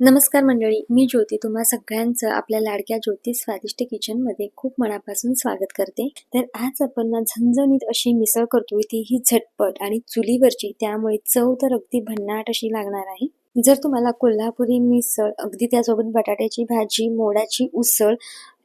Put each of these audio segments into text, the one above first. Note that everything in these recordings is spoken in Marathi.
नमस्कार मंडळी मी ज्योती तुम्हा सगळ्यांचं आपल्या लाडक्या ज्योती स्वादिष्ट किचनमध्ये खूप मनापासून स्वागत करते. तर आज आपण ना झणझणीत अशी मिसळ करतोय ती ही झटपट आणि चुलीवरची त्यामुळे चव तर अगदी भन्नाट अशी लागणार आहे. जर तुम्हाला कोल्हापुरी मिसळ अगदी त्यासोबत बटाट्याची भाजी मोडाची उसळ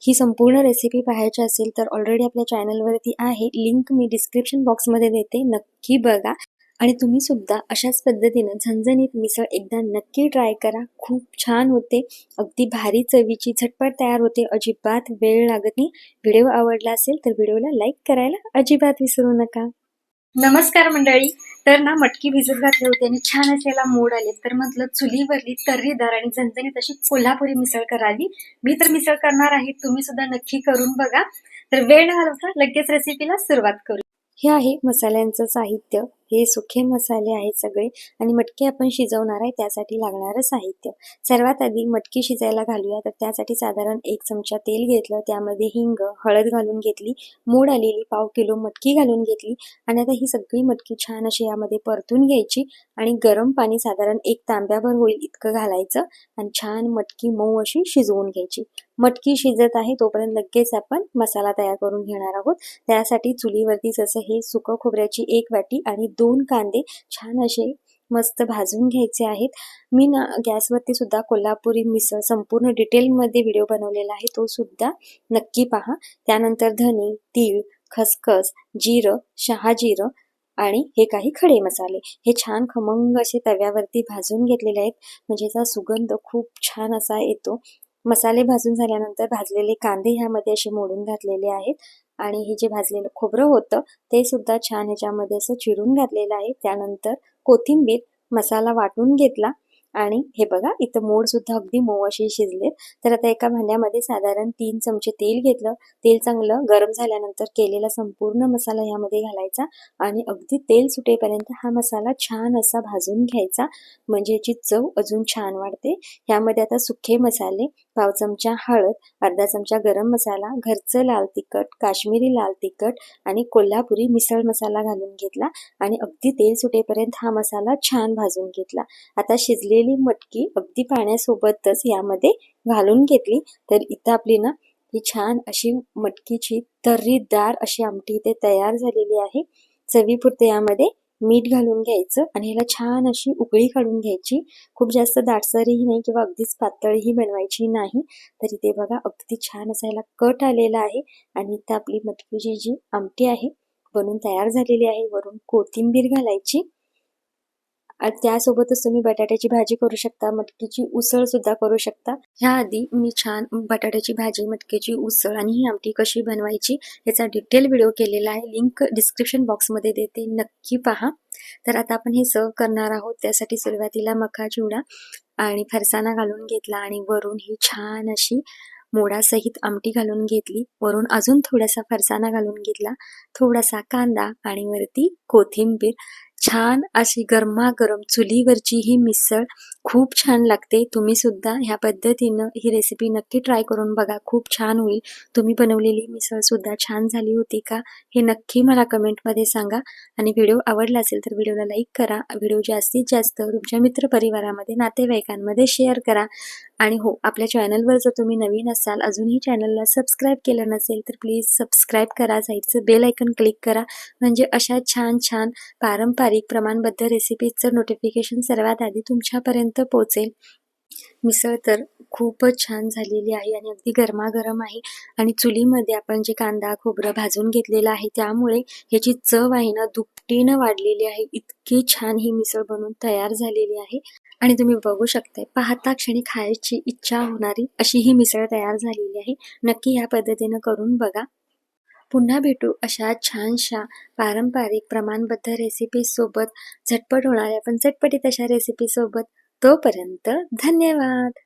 ही संपूर्ण रेसिपी पाहायची असेल तर ऑलरेडी आपल्या चॅनलवरती आहे. लिंक मी डिस्क्रिप्शन बॉक्समध्ये देते. नक्की बघा. आणि तुम्ही सुद्धा अशाच पद्धतीनं झणझणीत मिसळ एकदा नक्की ट्राय करा. खूप छान होते. अगदी भारी चवीची झटपट तयार होते. अजिबात वेळ लागत नाही. व्हिडिओ आवडला असेल तर व्हिडिओला लाईक करायला अजिबात विसरू नका. नमस्कार मंडळी. तर ना मटकी भिजत घातली होती आणि छान याला मोड आले. तर म्हटलं चुलीवरली तर्रीदार आणि झणझणीत अशी कोल्हापुरी मिसळ करावी. मी तर मिसळ करणार आहे. तुम्ही सुद्धा नक्की करून बघा. तर वेळ न घालवता लगेच रेसिपीला सुरुवात करू. हे आहे मसाल्यांचं साहित्य. हे सुखे मसाले आहेत सगळे आणि मटके आपण शिजवणार आहे त्यासाठी लागणारं साहित्य. सर्वात आधी मटकी शिजायला घालूया तर त्यासाठी साधारण एक चमचा तेल घेतलं त्यामध्ये हिंग हळद घालून घेतली मोड आलेली पाव किलो मटकी घालून घेतली आणि आता ही सगळी मटकी छान अशी यामध्ये परतून घ्यायची आणि गरम पाणी साधारण एक तांब्याभर होईल इतकं घालायचं आणि छान मटकी मऊ अशी शिजवून घ्यायची. मटकी शिजत आहे तोपर्यंत लगेच आपण मसाला तयार करून घेणार आहोत. त्यासाठी चुलीवरती जसं हे सुकं खोबऱ्याची एक वाटी आणि दोन कांदे छान असे मस्त भाजून घ्यायचे आहेत. मी ना गॅसवरती सुद्धा कोल्हापुरी मिसळ संपूर्ण डिटेलमध्ये व्हिडिओ बनवलेला आहे. तो सुद्धा नक्की पहा. त्यानंतर धने तीळ खसखस जिरं शहाजिरं आणि हे काही खडे मसाले. हे छान खमंग असे तव्यावरती भाजून घेतलेले आहेत. म्हणजे याचा सुगंध खूप छान असा येतो. मसाले भाजून झाल्यानंतर भाजलेले कांदे ह्यामध्ये असे मोडून घातलेले आहेत. आणि हे जे भाजलेलं खोबरं होतं ते सुद्धा छान ह्याच्यामध्ये असं चिरून घातलेलं आहे. त्यानंतर कोथिंबीर मसाला वाटून घेतला. आणि हे बघा इथं मोड सुद्धा अगदी मऊ असे शिजलेत. तर आता एका भांड्यामध्ये साधारण तीन चमचे तेल घेतलं. तेल चांगलं गरम झाल्यानंतर केलेला संपूर्ण मसाला ह्यामध्ये घालायचा. आणि अगदी तेल सुटेपर्यंत हा मसाला छान असा भाजून घ्यायचा. म्हणजे याची चव अजून छान वाढते. ह्यामध्ये आता सुखे मसाले पाव चमचा हळद अर्धा चमचा गरम मसाला घरचं लाल तिखट काश्मीरी लाल तिखट आणि कोल्हापुरी मिसळ मसाला घालून घेतला आणि अगदी तेल सुटेपर्यंत हा मसाला छान भाजून घेतला. आता शिजलेली मटकी अगदी पाण्यासोबतच यामध्ये घालून घेतली. तर इथं आपली ना ही छान अशी मटकीची तर्रीदार अशी आमटी इथे तयार झालेली आहे. चवीपुरते यामध्ये मीठ घालून घ्यायचं आणि ह्याला छान अशी उकळी काढून घ्यायची. खूप जास्त दाटसरही नाही किंवा अगदीच पातळही बनवायची नाही. तर इथे बघा अगदी छान असा ह्याला कट आलेला आहे आणि इथं आपली मटकीची जी आमटी आहे बनून तयार झालेली आहे. वरून कोथिंबीर घालायची. त्यासोबतच तुम्ही बटाट्याची भाजी करू शकता मटकीची उसळ सुद्धा करू शकता. ह्या आधी मी छान बटाट्याची भाजी मटकीची उसळ आणि ही आमटी कशी बनवायची याचा डिटेल व्हिडिओ केलेला आहे. लिंक डिस्क्रिप्शन बॉक्समध्ये देते नक्की पहा. तर आता आपण हे सर्व करणार आहोत. त्यासाठी सुरुवातीला मका चिवडा आणि फरसाणा घालून घेतला आणि वरून ही छान अशी मोडासहित आमटी घालून घेतली. वरून अजून थोडासा फरसाणा घालून घेतला थोडासा कांदा आणि वरती कोथिंबीर. छान अशी गरमागरम चुलीवरची ही मिसळ खूप छान लागते. तुम्ही सुद्धा ह्या पद्धतीनं ही रेसिपी नक्की ट्राय करून बघा. खूप छान होईल. तुम्ही बनवलेली मिसळ सुद्धा छान झाली होती का? हे नक्की मला कमेंटमध्ये सांगा. आणि व्हिडिओ आवडला असेल तर व्हिडिओला लाईक करा. व्हिडिओ जास्तीत जास्त तुमच्या मित्रपरिवारामध्ये नातेवाईकांमध्ये शेअर करा. आणि हो आपल्या चॅनलवर जर तुम्ही नवीन असाल अजूनही चॅनलला सबस्क्राईब केलं नसेल तर प्लीज सबस्क्राईब करा. साईडचं बेल आयकन क्लिक करा. म्हणजे अशा छान छान पारंपरिक प्रमाणबद्ध रेसिपीचं नोटिफिकेशन सर्वात आधी तुमच्यापर्यंत पोहोचेल. मिसळ तर खूपच छान झालेली आहे आणि अगदी गरमागरम आहे. आणि चुलीमध्ये आपण जे कांदा खोबरं भाजून घेतलेलं आहे त्यामुळे ह्याची चव आहे ना दुपटीनं वाढलेली आहे. इतकी छान ही मिसळ बनवून तयार झालेली आहे. आणि तुम्ही बघू शकताय पाहता क्षणी खायची इच्छा होणारी अशी ही मिसळ तयार झालेली आहे. नक्की ह्या पद्धतीनं करून बघा. पुन्हा भेटू अशा छानशा पारंपरिक प्रमाणबद्ध रेसिपीसोबत झटपट होणाऱ्या पण झटपटीत अशा रेसिपीसोबत तोपर्यंत धन्यवाद.